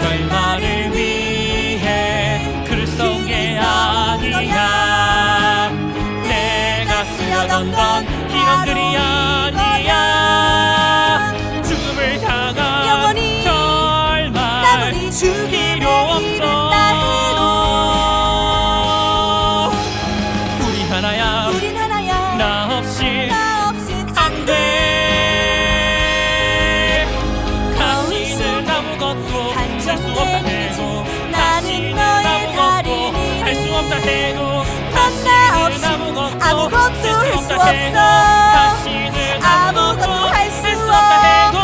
결말을 위해 쓴게 아니야 내가 쓰려던 건 이런 글이 아니야. 죽음을 향한 영원히 결말 죽음 없어. 아무것도 할할수 해도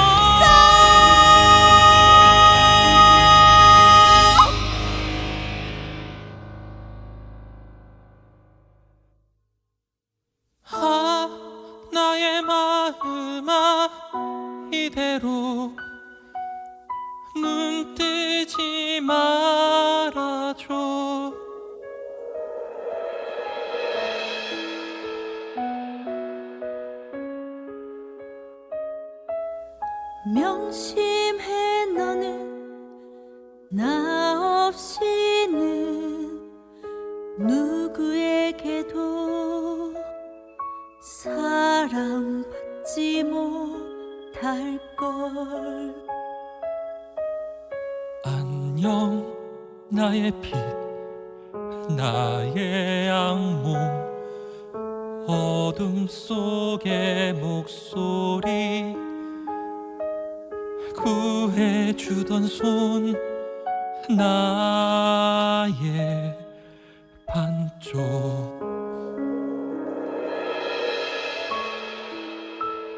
아 나의 마음아 이대로 눈 뜨지 말 명심해 너는 나 없이는 누구에게도 사랑받지 못할 걸. 안녕 나의 빛 나의 악몽. 어둠 속의 목소리 구해주던 손나